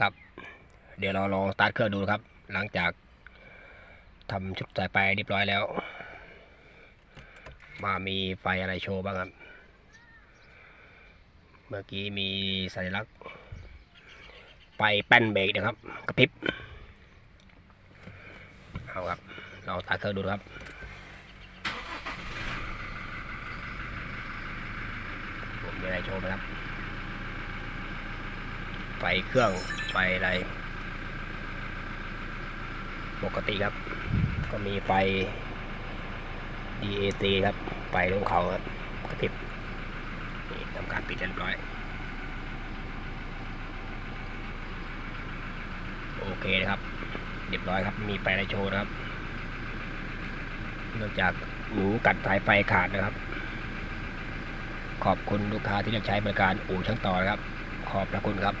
ครับ เดี๋ยวเราลองสตาร์ทเครื่องดูครับ หลังจากทำชุดสายไฟเรียบร้อยแล้ว มามีไฟอะไรโชว์บ้างครับ เมื่อกี้มีสัญลักษณ์ไฟแป้นเบรกนะครับ กระพริบเอาครับ เราสตาร์ทเครื่องดูครับ ผมมีอะไรโชว์ไหมครับ ไฟเครื่องไฟอะไร ปกติครับ ก็มีไฟ DAC ครับ ไฟของเขาครับกระพริบนี่ทำการปิดเรียบร้อย โอเคนะครับ เรียบร้อยครับ มีไฟอะไรโชว์นะครับ เนื่องจากหนูกัดสายไฟขาดนะครับ ขอบคุณลูกค้าที่เลือกใช้บริการอู่ช่างต่อนะครับ ขอบพระคุณครับ